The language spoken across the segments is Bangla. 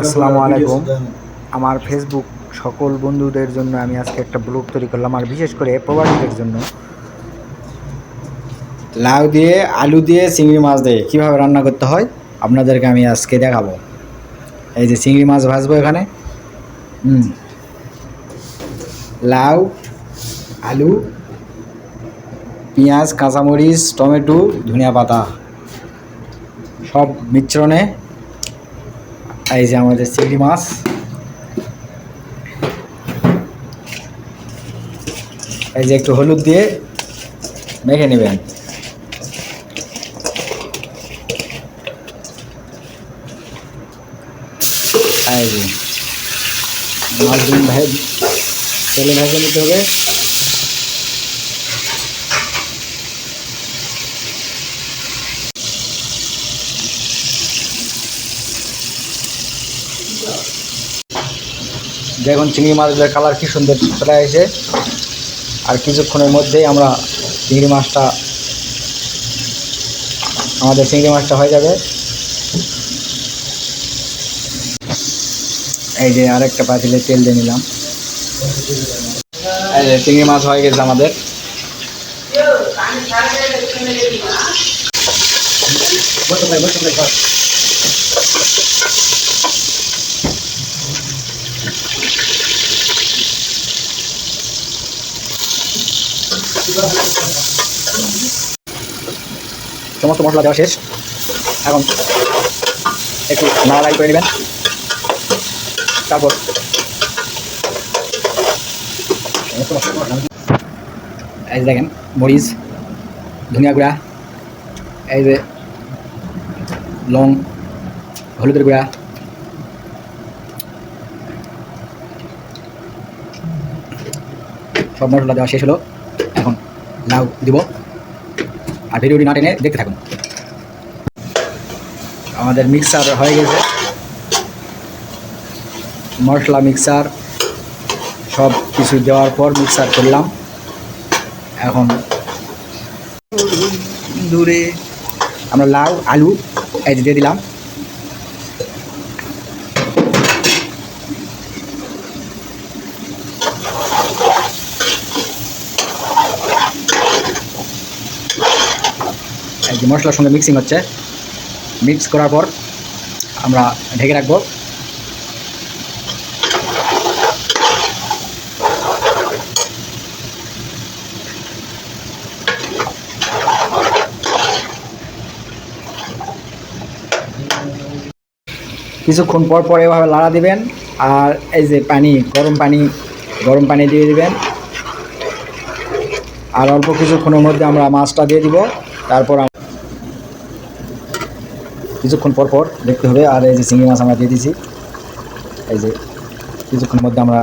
আসসালামু আলাইকুম। আমার ফেসবুক সকল বন্ধুদের জন্য আমি আজকে একটা ব্লগ তৈরি করলাম আর বিশেষ করে প্রবাসীদের জন্য। লাউ দিয়ে আলু দিয়ে চিংড়ি মাছ দিয়ে কীভাবে রান্না করতে হয় আপনাদেরকে আমি আজকে দেখাবো। এই যে চিংড়ি মাছ ভাজবো এখানে। হুম। লাউ আলু পেঁয়াজ কাঁচামরিচ টমেটো ধনিয়া পাতা। সব মিশ্রণে এই যে আমাদের চিংড়ি মাছ। এই যে একটু হলুদ দিয়ে মেখে নেবেন। এই যে তেলে ভেজে নিতে হবে। দেখুন চিংড়ি মাছের কালার কি সুন্দর চলে আসে। আর কিছুক্ষণের মধ্যেই আমরা চিংড়ি মাছটা, আমাদের চিংড়ি মাছটা হয়ে যাবে। এই যে আরেকটা পাতিলে তেল দিয়ে নিলাম। এই যে চিংড়ি মাছ হয়ে গেছে আমাদের। সমস্ত মশলা দেওয়া শেষ। এখন একটু নাড়াড়াই করে নেবেন। তারপর এই দেখেন, মরিচ, ধনিয়া গুঁড়া, এই যে লং, হলুদের গুঁড়া। সব মশলা দেওয়া শেষ হলো। লাউ দিব আর ভিডিওটি না টেনে দেখতে থাকুন। আমাদের মিক্সার হয়ে গেছে। মশলা মিক্সার সব কিছু দেওয়ার পর মিক্সার করলাম। এখন দূরে আমরা লাউ, আলু এই দিয়ে দিলাম। এই যে মশলার সঙ্গে মিক্সিং হচ্ছে। মিক্স করার পর আমরা ঢেকে রাখব। কিছুক্ষণ পর পর এভাবে লাড়া দিবেন আর এই যে পানি, গরম পানি গরম পানি দিয়ে দিবেন। আর অল্প কিছুক্ষণের মধ্যে আমরা মাছটা দিয়ে দিব। তারপর কিছুক্ষণ পর পর দেখতে হবে। আর এই যে চিংড়ি মাছ আমরা দিয়ে দিয়েছি। এই যে কিছুক্ষণের মধ্যে আমরা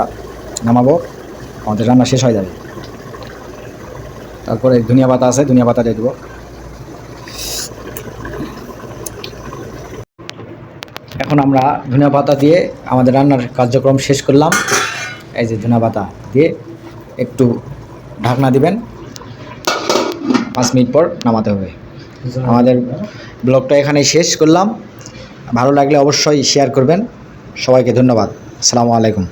নামাবো। আমাদের রান্না শেষ হয়ে যাবে। তারপরে ধনিয়া পাতা আছে, ধনিয়া পাতা দিয়ে দেবো। এখন আমরা ধনিয়া পাতা দিয়ে আমাদের রান্নার কার্যক্রম শেষ করলাম। এই যে ধনিয়া পাতা দিয়ে একটু ঢাকনা দিবেন। পাঁচ মিনিট পর নামাতে হবে। আমাদের ব্লগটা এখানেই শেষ করলাম। ভালো লাগলে অবশ্যই শেয়ার করবেন। সবাইকে ধন্যবাদ। আসসালামু আলাইকুম।